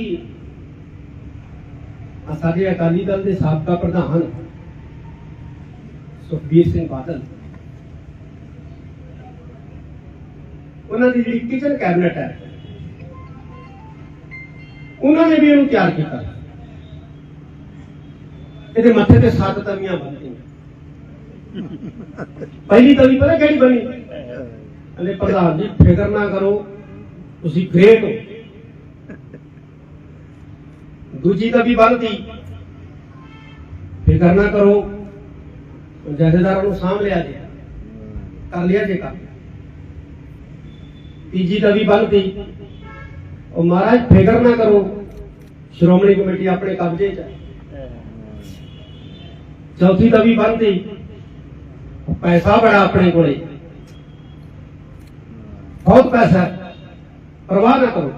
ਸਾਡੇ ਅਕਾਲੀ ਦਲ ਦੇ ਸਾਬਕਾ ਪ੍ਰਧਾਨ ਸੁਖਬੀਰ ਸਿੰਘ ਬਾਦਲ, ਉਹਨਾਂ ਦੀ ਜਿਹੜੀ ਕਿਚਨ ਕੈਬਨਿਟ ਹੈ, ਉਹਨਾਂ ਨੇ ਵੀ ਇਹਨੂੰ ਤਿਆਰ ਕੀਤਾ। ਇਹਦੇ ਮੱਥੇ ਤੇ ਸੱਤ ਤਵੀਆਂ ਬਣ ਗਈਆਂ ਪਹਿਲੀ ਤਵੀ ਪਤਾ ਕਿਹੜੀ ਬਣੀ? ਕਹਿੰਦੇ ਪ੍ਰਧਾਨ ਜੀ, ਫਿਕਰ ਨਾ ਕਰੋ, ਤੁਸੀਂ ਗ੍ਰੇਟ ਹੋ। ਦੂਜੀ ਤਵੀ ਬੰਨ੍ਹਤੀ ਫਿਕਰ ਨਾ ਕਰੋ, ਜਥੇਦਾਰਾਂ ਨੂੰ ਸਾਂਭ ਲਿਆ ਜੀ। ਕਰ ਲਿਆ ਜੇ ਕੰਮ। ਤੀਜੀ ਤਵੀ ਬੰਨ੍ਹਤੀ ਉਹ ਮਹਾਰਾਜ, ਫਿਕਰ ਨਾ ਕਰੋ, ਸ਼੍ਰੋਮਣੀ ਕਮੇਟੀ ਆਪਣੇ ਕਬਜ਼ੇ 'ਚ ਹੈ। ਚੌਥੀ ਤਵੀ ਬੰਨ੍ਹਤੀ ਪੈਸਾ ਬੜਾ ਆਪਣੇ ਕੋਲੇ। ਬਹੁਤ ਪੈਸਾ ਪ੍ਰਵਾਹ ਨਾ ਕਰੋ।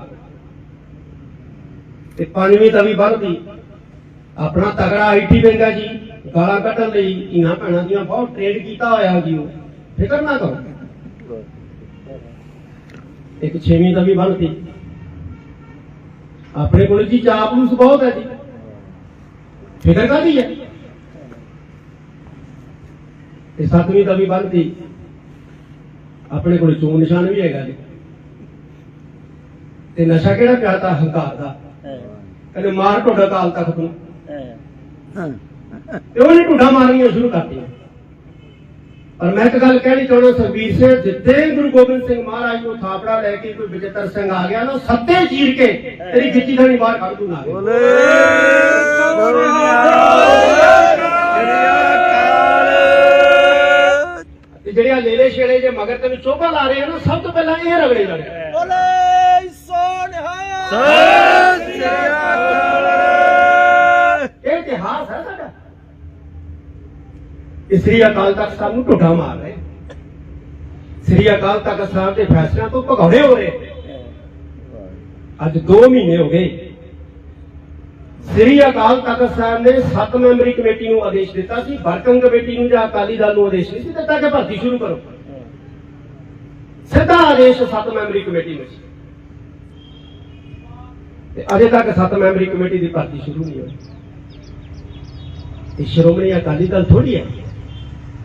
ਤੇ ਪੰਜਵੀਂ ਤਵੀ ਬੰਨ੍ਹਤੀ ਆਪਣਾ ਤਗੜਾ ਆਈਟੀ ਬੈਂਗਾ ਜੀ, ਗਾਲਾਂ ਕੱਢਣ ਲਈ ਇਹਨਾਂ ਭੈਣਾਂ ਦੀਆਂ ਬਹੁਤ ਟ੍ਰੇਡ ਕੀਤਾ ਹੋਇਆ ਜੀ ਉਹ। ਫਿਕਰ ਨਾ ਕਰੋ। ਇੱਕ ਛੇਵੀਂ ਤਵੀ ਬੰਨ੍ਹਤੀ ਆਪਣੇ ਕੋਲ ਜੀ ਚਾਪਲੂਸ ਬਹੁਤ ਹੈ ਜੀ। ਫਿਕਰ ਕਾਦੀ ਹੈ? ਤੇ ਸੱਤਵੀਂ ਤਵੀ ਬੰਨ੍ਹਤੀ ਆਪਣੇ ਕੋਲ ਚੋਣ ਨਿਸ਼ਾਨ ਵੀ ਹੈਗਾ ਜੀ। ਤੇ ਨਸ਼ਾ ਕਿਹੜਾ ਪਿਆਤਾ ਹੰਕਾਰ ਦਾ। ਕਹਿੰਦੇ ਮਾਰ ਢੋਡਾ ਕਾਲ ਤੱਕ ਨੂੰ। ਤੇ ਉਹਨੇ ਢੁੱਡਾ ਮਾਰਨੀਆਂ ਸ਼ੁਰੂ ਕਰਤੀਆਂ। ਪਰ ਮੈਂ ਇੱਕ ਗੱਲ ਕਹਿਣੀ ਚਾਹੁੰਦਾ ਸਰਬੀਰ ਸਿੰਘ ਜਿੱਤੇ ਗੁਰੂ ਗੋਬਿੰਦ ਸਿੰਘ ਮਹਾਰਾਜ ਨੂੰ ਥਾਪੜਾ ਲੈ ਕੇ ਕੋਈ ਵਿਜੇਤਰ ਸਿੰਘ ਆ ਗਿਆ ਨਾ ਸੱਤੇ ਚੀਰ ਕੇ ਤੇਰੀ ਗਿੱਚੀ ਥਾਣੀ ਬਾਹਰ ਕੱਢ ਦੂੰਗਾ ਬੋਲੇ। ਤੇ ਜਿਹੜੇ ਆ ਲੇਲੇ ਛੇਲੇ ਜੇ ਮਗਰ ਤੈਨੂੰ ਚੋਭਾ ਲਾ ਰਹੇ ਆ ਨਾ ਸਭ ਤੋਂ ਪਹਿਲਾਂ ਇਹ ਰਗੜੇ ਜਾਣੇ ਬੋਲੇ ਸੋਨਹਾ ਸਤਿ ਸ੍ਰੀ ਅਕਾਲ। ਇਹ ਇਤਿਹਾਸ ਹੈ ਸਾਡਾ। ਸ੍ਰੀ ਅਕਾਲ ਤਖਤ ਸਾਹਿਬ ਨੂੰ ਢੁੱਡਾ ਮਾਰ ਰਹੇ। ਸ੍ਰੀ ਅਕਾਲ ਤਖਤ ਸਾਹਿਬ ਦੇ ਫੈਸਲਿਆਂ ਤੋਂ ਭਗੌੜੇ ਹੋ ਰਹੇ। ਅੱਜ 2 ਮਹੀਨੇ ਹੋ ਗਏ। ਸ੍ਰੀ ਅਕਾਲ ਤਖਤ ਸਾਹਿਬ ਨੇ 7 ਮੈਂਬਰੀ ਕਮੇਟੀ ਨੂੰ ਆਦੇਸ਼ ਦਿੱਤਾ ਸੀ ਵਰਕਿੰਗ ਕਮੇਟੀ ਨੂੰ ਜਾਂ ਅਕਾਲੀ ਦਲ ਨੂੰ ਆਦੇਸ਼ ਨਹੀਂ ਸੀ ਦਿੱਤਾ ਕਿ ਭਰਤੀ ਸ਼ੁਰੂ ਕਰੋ। ਸਿੱਧਾ ਆਦੇਸ਼ 7 ਮੈਂਬਰੀ ਕਮੇਟੀ ਨੂੰ ਸੀ ਤੇ ਅਜੇ ਤੱਕ 7 ਮੈਂਬਰੀ ਕਮੇਟੀ ਦੀ ਭਰਤੀ ਸ਼ੁਰੂ ਨਹੀਂ ਹੋਈ। ਇਹ ਸ਼੍ਰੋਮਣੀ ਅਕਾਲੀ ਦਲ ਥੋੜੀ ਹੈ।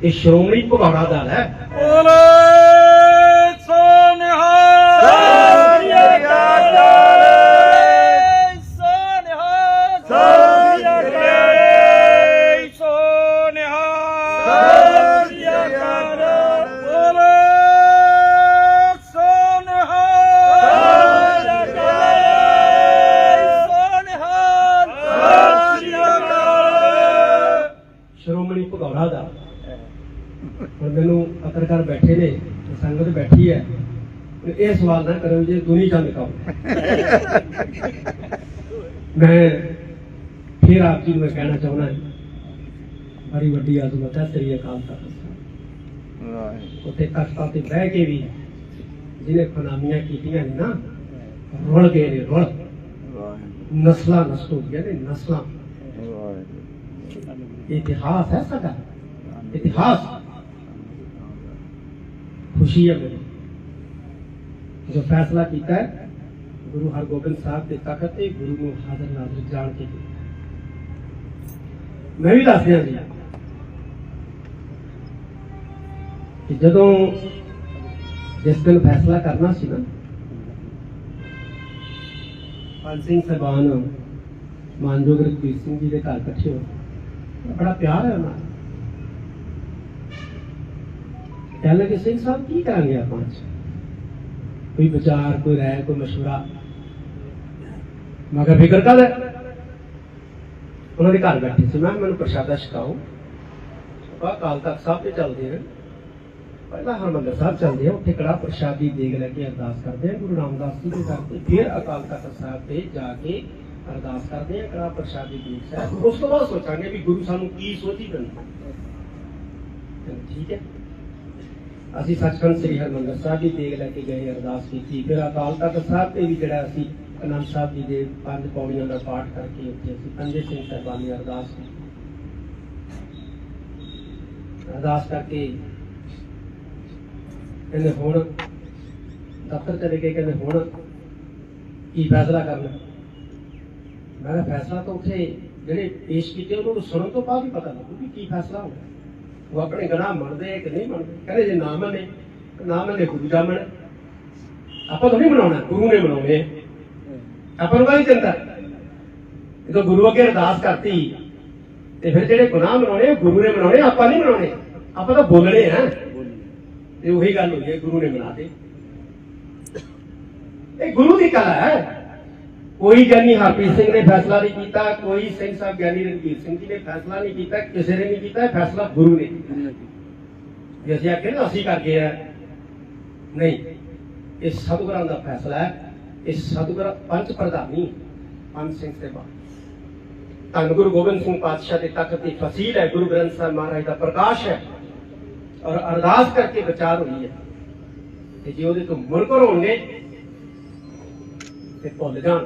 ਇਹ ਸ਼੍ਰੋਮਣੀ ਭਗੌੜਾ ਦਲ ਹੈ। ਹੁਣ ਮੈਨੂੰ ਪੱਤਰਕਾਰ ਬੈਠੇ ਨੇ ਸੰਗਤ ਬੈਠੀ ਹੈ। ਇਹ ਸਵਾਲ ਨਾ ਕਰੋ ਜੇ ਦੁਨੀ ਚੰਦ ਕਹੋ ਮੈਂ ਫਿਰ ਆਪ ਜੀ ਨੂੰ ਕਹਿਣਾ ਚਾਹੁੰਦਾ ਬੜੀ ਵੱਡੀ ਆਜ਼ਮਤ ਹੈ ਸ੍ਰੀ ਅਕਾਲ ਤਖਤ ਉੱਥੇ ਤਖਤਾਂ ਤੇ ਬਹਿ ਕੇ ਵੀ ਜਿਹਨੇ ਖੁਨਾਮੀਆਂ ਕੀਤੀਆਂ ਨੇ ਨਾ ਰੁਲ ਗਏ ਨੇ ਰੁਲ। ਨਸਲਾਂ ਨਸਲ ਹੋ ਗਈਆਂ ਨੇ ਨਸਲਾਂ। ਇਤਿਹਾਸ ਹੈ ਸਾਡਾ। ਇਤਿਹਾਸ। ਖੁਸ਼ੀ ਹੈ ਮੈਨੂੰ ਜੋ ਫੈਸਲਾ ਕੀਤਾ ਹੈ ਗੁਰੂ ਹਰਗੋਬਿੰਦ ਸਾਹਿਬ ਦੇ ਤਖਤ ਤੇ ਗੁਰੂ ਨੂੰ ਹਾਜ਼ਰ ਨਾਜ਼ਰ ਜਾਣ ਕੇ ਕੀਤਾ। ਮੈਂ ਵੀ ਦੱਸ ਦਿਆਂ ਜੀ ਕਿ ਜਦੋਂ ਜਿਸ ਦਿਨ ਫੈਸਲਾ ਕਰਨਾ ਸੀ ਨਾ ਪੰਜ ਸਿੰਘ ਸਾਹਿਬਾਨ ਮਾਨਯੋਗ ਰਘਬੀਰ ਸਿੰਘ ਜੀ ਦੇ ਘਰ ਇਕੱਠੇ ਹੋਏ ਬੜਾ ਪਿਆਰ ਹੈ ਉਹਨਾਂ ਨਾਲ ਕਹਿਣ ਸਿੰਘ ਸਾਹਿਬ ਕੀ ਕਰਾਂਗੇ ਆਪਾਂ ਅੱਜ? ਕੋਈ ਵਿਚਾਰ, ਕੋਈ ਰਾਏ, ਕੋਈ ਮਸ਼ਵਰਾ? ਮੈਂ ਕਿਹਾ, ਫਿਕਰ ਕਰ ਉਹਨਾਂ ਦੇ ਘਰ ਬੈਠੇ ਸੀ। ਮੈਂ ਮੈਨੂੰ ਪ੍ਰਸ਼ਾਦਾ ਛਕਾਓ। ਬਾ ਕਾਲ ਤੱਕ ਸਾਹਿਬ ਤੇ ਚੱਲਦੇ ਹਨ ਪਹਿਲਾਂ ਹਰਮੰਦਰ ਸਾਹਿਬ ਚੱਲਦੇ ਆ। ਉੱਥੇ ਕੜਾ ਪ੍ਰਸ਼ਾਦੀ ਦੇਗ ਲੈ ਕੇ ਅਰਦਾਸ ਕਰਦੇ ਆ। ਗੁਰੂ ਰਾਮਦਾਸ ਜੀ ਦੇ ਦਰ ਤੇ ਫਿਰ ਅਕਾਲ ਤਖਤ ਸਾਹਿਬ ਤੇ ਜਾ ਕੇ ਅਰਦਾਸ ਕਰਦੇ ਆ। ਕੜਾ ਪ੍ਰਸ਼ਾਦੀ ਦੇਗ ਸਾਹਿਬ। ਉਸ ਤੋਂ ਬਾਅਦ ਸੋਚਾਂਗੇ ਵੀ ਗੁਰੂ ਸਾਨੂੰ ਕੀ ਸੋਚੀ ਦਿੰਦਾ ਠੀਕ ਹੈ। ਅਸੀਂ ਸੱਚਖੰਡ ਸ੍ਰੀ ਹਰਮੰਦਰ ਸਾਹਿਬ ਦੀ ਦੇਗ ਲੈ ਕੇ ਗਏ, ਅਰਦਾਸ ਕੀਤੀ। ਫਿਰ ਅਕਾਲ ਤਖਤ ਸਾਹਿਬ ਤੇ ਵੀ ਜਿਹੜਾ ਅਸੀਂ ਅਨੰਦ ਸਾਹਿਬ ਜੀ ਦੇ ਪੰਜ ਪੌੜੀਆਂ ਦਾ ਪਾਠ ਕਰਕੇ ਉੱਥੇ ਅਸੀਂ ਪੰਜੇ ਸਿੰਘ ਸਾਹਿਬਾਨ ਅਰਦਾਸ ਕੀਤੀ। ਅਰਦਾਸ ਕਰਕੇ ਕਹਿੰਦੇ ਹੁਣ ਦਫ਼ਤਰ ਚਲੇ ਗਏ, ਕਹਿੰਦੇ ਹੁਣ ਕੀ ਫੈਸਲਾ ਕਰਨਾ? ਮੈਂ ਫੈਸਲਾ ਤਾਂ ਉੱਥੇ ਜਿਹੜੇ ਪੇਸ਼ ਕੀਤੇ ਉਹਨਾਂ ਨੂੰ ਸੁਣਨ ਤੋਂ ਬਾਅਦ ਹੀ ਪਤਾ ਲੱਗੂ ਕਿ ਕੀ ਫੈਸਲਾ ਹੋਣਾ। ਉਹ ਆਪਣੇ ਗੁਨਾਹ ਮੰਨਦੇ ਕਿ ਨਹੀਂ ਮੰਨਦੇ? ਕਹਿੰਦੇ ਜੇ ਨਾ ਮੰਨੇ ਨਾ ਮੰਨੇ ਗੁਰੂ ਦਾ ਮੰਨੇ। ਆਪਾਂ ਤਾਂ ਨਹੀਂ ਬਣਾਉਣਾ ਗੁਰੂ ਨੇ ਬਣਾਉਣੇ ਆਪਾਂ ਨੂੰ ਕਾਹਦੀ ਚਿੰਤਾ? ਜਦੋਂ ਗੁਰੂ ਅੱਗੇ ਅਰਦਾਸ ਕਰਤੀ, ਤੇ ਫਿਰ ਜਿਹੜੇ ਗੁਨਾਹ ਬਣਾਉਣੇ ਉਹ ਗੁਰੂ ਨੇ ਬਣਾਉਣੇ ਆਪਾਂ ਨਹੀਂ ਬਣਾਉਣੇ ਆਪਾਂ ਤਾਂ ਬੋਲਣੇ ਆ। ਤੇ ਉਹੀ ਗੱਲ ਹੋਈ ਹੈ, ਗੁਰੂ ਨੇ ਬਣਾ ਦੇ ਇਹ ਗੁਰੂ ਦੀ ਕਲਾ ਹੈ। ਕੋਈ ਗਿਆਨੀ ਹਰਪ੍ਰੀਤ ਸਿੰਘ ਨੇ ਫੈਸਲਾ ਨਹੀਂ ਕੀਤਾ ਕੋਈ ਸਿੰਘ ਸਾਹਿਬ ਗਿਆਨੀ ਰਣਜੀਤ ਸਿੰਘ ਜੀ ਨੇ ਫੈਸਲਾ ਨਹੀਂ ਕੀਤਾ ਕਿਸੇ ਨੇ ਨਹੀਂ ਕੀਤਾ ਫੈਸਲਾ ਗੁਰੂ ਨੇ ਕੀਤਾ। ਜੇ ਅਸੀਂ ਆਖੇ ਨਾ ਅਸੀਂ ਕਰਕੇ ਆ। ਨਹੀਂ ਇਹ ਸਤਿਗੁਰਾਂ ਦਾ ਫੈਸਲਾ ਹੈ। ਇਹ ਸਤਿਗੁਰ ਪੰਜ ਪ੍ਰਧਾਨੀ ਪੰਜ ਸਿੰਘ ਸੇਵਾ ਧੰਨ ਗੁਰੂ ਗੋਬਿੰਦ ਸਿੰਘ ਪਾਤਸ਼ਾਹ ਦੇ ਤਖਤ ਦੀ ਫਸੀਲ ਹੈ। ਗੁਰੂ ਗ੍ਰੰਥ ਸਾਹਿਬ ਮਹਾਰਾਜ ਦਾ ਪ੍ਰਕਾਸ਼ ਹੈ ਔਰ ਅਰਦਾਸ ਕਰਕੇ ਵਿਚਾਰ ਹੋਈ ਹੈ ਤੇ ਜੇ ਉਹਦੇ ਤੋਂ ਮੁਨਕਰ ਹੋਣਗੇ ਤੇ ਭੁੱਲ ਜਾਣ।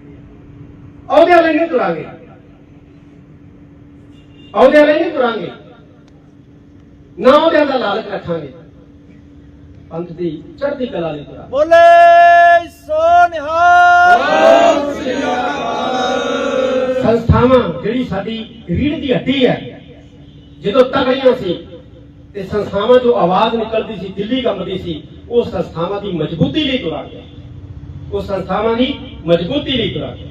ਅਹੁਦਿਆਂ ਲਈ ਨਹੀਂ ਤੁਰਾਂਗੇ। ਅਹੁਦਿਆਂ ਲਈ ਨਹੀਂ ਤੁਰਾਂਗੇ। ਨਾ ਅਹੁਦਿਆਂ ਦਾ ਲਾਲਚ ਰੱਖਾਂਗੇ। ਪੰਥ ਦੀ ਚੜ੍ਹਦੀ ਕਲਾ ਲਈ ਤੁਰਾਂਗੇ। ਬੋਲੇ ਸੋ ਨਿਹਾਲ ਸੰਸਥਾਵਾਂ ਜਿਹੜੀ ਸਾਡੀ ਰੀੜ ਦੀ ਹੱਡੀ ਹੈ ਜਦੋਂ ਤਗੜੀਆਂ ਸੀ ਤੇ ਸੰਸਥਾਵਾਂ ਤੋਂ ਆਵਾਜ਼ ਨਿਕਲਦੀ ਸੀ ਦਿੱਲੀ ਕੰਬਦੀ ਸੀ ਉਹ ਸੰਸਥਾਵਾਂ ਦੀ ਮਜ਼ਬੂਤੀ ਲਈ ਤੁਰਾਂਗੇ। ਉਹ ਸੰਸਥਾਵਾਂ ਦੀ ਮਜ਼ਬੂਤੀ ਲਈ ਤੁਰਾਂਗੇ।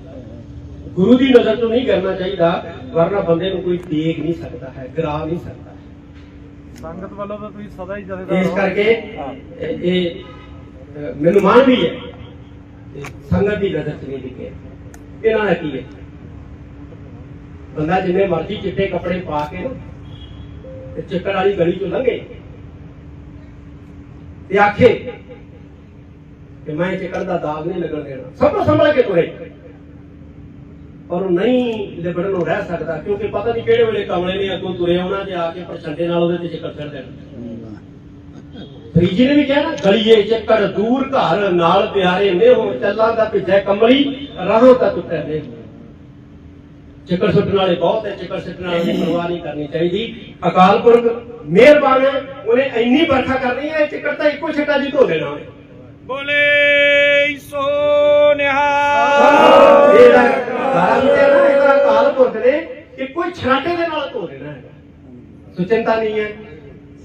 ਗੁਰੂ ਦੀ ਨਜ਼ਰ ਤੋਂ ਨਹੀਂ ਕਰਨਾ ਚਾਹੀਦਾ ਵਰਨਾ ਬੰਦੇ ਨੂੰ ਕੋਈ ਦੇਖ ਨਹੀਂ ਸਕਦਾ ਹੈ ਗਰਾ ਨਹੀਂ ਸਕਦਾ। ਸੰਗਤ ਵੱਲੋਂ ਤਾਂ ਤੁਸੀਂ ਸਦਾ ਹੀ ਜਥੇਦਾਰ ਇਸ। ਕਰਕੇ ਇਹ ਮੈਨੂੰ ਮਾਣ ਵੀ ਹੈ ਸੰਗਤ ਦੀ ਨਜ਼ਰ ਚ ਨਹੀਂ ਦਿਖੇ ਇਹਨਾਂ ਦਾ ਕੀ ਹੈ? ਬੰਦਾ ਜਿੰਨੇ ਮਰਜ਼ੀ ਚਿੱਟੇ ਕੱਪੜੇ ਪਾ ਕੇ ਤੇ ਚੱਕਰ ਵਾਲੀ ਗਲੀ ਚੋਂ ਲੰਘੇ ਤੇ ਆਖੇ ਕਿ ਮੈਂ ਚੱਕਰ ਦਾ ਦਾਗ ਨਹੀਂ ਲੱਗਣ ਦੇਣਾ। ਸਭ ਨੂੰ ਸੰਭਲ ਕੇ ਤੁਰੇ? ਪਰ ਉਹ ਨਹੀਂ ਲਿਬੜਨ ਨੂੰ ਰਹਿ ਸਕਦਾ ਕਿਉਂਕਿ ਪਤਾ ਨਹੀਂ ਕਿਹੜੇ ਵੇਲੇ ਕਮਲੇ ਨੇ ਅੱਗੋਂ ਤੁਰੇ ਆਉਣਾ ਤੇ ਆ ਕੇ ਪ੍ਰਚੰਡੇ ਨਾਲ ਉਹਦੇ ਤੇ ਚੱਕਰ ਦੇਣਾ ਫਰੀਜੀ ਨੇ ਵੀ ਕਿਹਾ ਨਾ ਗਲੀਏ ਚੱਕਰ ਦੂਰ ਘਰ ਨਾਲ ਪਿਆਰੇ ਨੇ ਹੋ ਚੱਲਾਂ ਦਾ ਭਿੱਜੈ ਕੰਬਲੀ ਰਾਹੋਂ ਤਾਂ ਟੁੱਟੇ ਨੇ। ਚੱਕਰ ਸੁੱਟਣ ਵਾਲੇ ਬਹੁਤ ਹੈ ਚੱਕਰ ਸੁੱਟਣ ਵਾਲੇ ਦੀ ਪਰਵਾਹ ਨਹੀਂ ਕਰਨੀ ਚਾਹੀਦੀ। ਅਕਾਲ ਪੁਰਖ ਮਿਹਰਬਾਨ ਹੈ ਉਹਨੇ ਇੰਨੀ ਵਰਖਾ ਕਰਨੀ ਹੈ ਚੱਕਰ ਤਾਂ ਇੱਕੋ ਛੱਟਾ ਜੀ ਧੋ ਦੇਣਾ ਬੋਲੇ ਸੋ ਇਹਦਾ ਕਾਰਨ ਤੇ ਨਾ ਇਹਦਾ ਅਕਾਲ ਪੁਰਖ ਨੇ ਕਿ ਕੋਈ ਛਾਂਟੇ ਦੇ ਨਾਲ ਧੋ ਦੇਣਾ ਹੈ ਸੋ ਨਹੀਂ ਹੈ।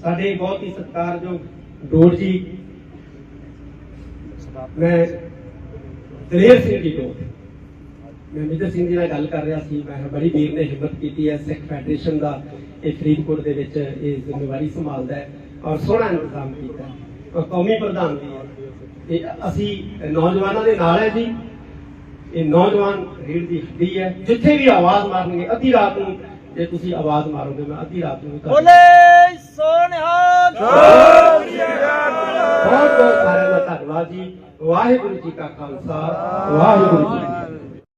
ਸਾਡੇ ਬਹੁਤ ਹੀ ਸਤਿਕਾਰਯੋਗ ਡੋੜ ਜੀ। ਮੈਂ ਦਲੇਰ ਸਿੰਘ ਜੀ ਤੋਂ ਮੈਂ ਮਿੱਤਰ ਸਿੰਘ ਜੀ ਨਾਲ ਗੱਲ ਕਰ ਰਿਹਾ ਸੀ। ਮੈਂ ਬੜੀ ਵੀਰ ਨੇ ਹਿੰਮਤ ਕੀਤੀ ਹੈ। ਸਿੱਖ ਫੈਡਰੇਸ਼ਨ ਦਾ ਇਹ ਫਰੀਦਕੋਟ ਦੇ ਵਿੱਚ ਇਹ ਜ਼ਿੰਮੇਵਾਰੀ ਸੰਭਾਲਦਾ ਹੈ ਔਰ ਸੋਹਣਾ ਇੰਤਜ਼ਾਮ ਕੀਤਾ ਹੈ। ਔਰ ਕੌਮੀ ਪ੍ਰਧਾਨ ਵੀ ਹੈ। ਇਹ ਅਸੀਂ ਨੌਜਵਾਨਾਂ ਦੇ ਨਾਲ ਹੈ ਜੀ। ਇਹ ਨੌਜਵਾਨ ਰੀੜ ਦੀ ਹੱਡੀ ਹੈ ਜਿੱਥੇ ਵੀ ਆਵਾਜ਼ ਮਾਰਨਗੇ ਅੱਧੀ ਰਾਤ ਨੂੰ ਜੇ ਤੁਸੀਂ ਆਵਾਜ਼ ਮਾਰੋਗੇ ਮੈਂ ਅੱਧੀ ਰਾਤ ਨੂੰ ਬੋਲੇ ਸੋ ਨਿਹਾਲ ਬਹੁਤ ਬਹੁਤ ਸਾਰਿਆਂ ਦਾ ਧੰਨਵਾਦ ਜੀ। ਵਾਹਿਗੁਰੂ ਜੀ ਕਾ ਖਾਲਸਾ ਵਾਹਿਗੁਰੂ ਜੀ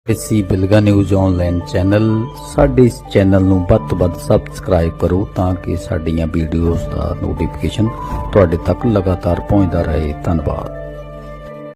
ਇਸੀ ਬਿਲਗਾ ਨਿਊਜ਼ ਆਨਲਾਈਨ ਚੈਨਲ ਸਾਡੇ ਇਸ ਚੈਨਲ ਨੂੰ ਵੱਧ ਤੋਂ ਵੱਧ ਸਬਸਕ੍ਰਾਈਬ ਕਰੋ ਤਾਂ ਕਿ ਸਾਡੀਆਂ ਵੀਡੀਓਜ਼ ਦਾ ਨੋਟੀਫਿਕੇਸ਼ਨ ਤੁਹਾਡੇ ਤੱਕ ਲਗਾਤਾਰ ਪਹੁੰਚਦਾ ਰਹੇ। ਧੰਨਵਾਦ।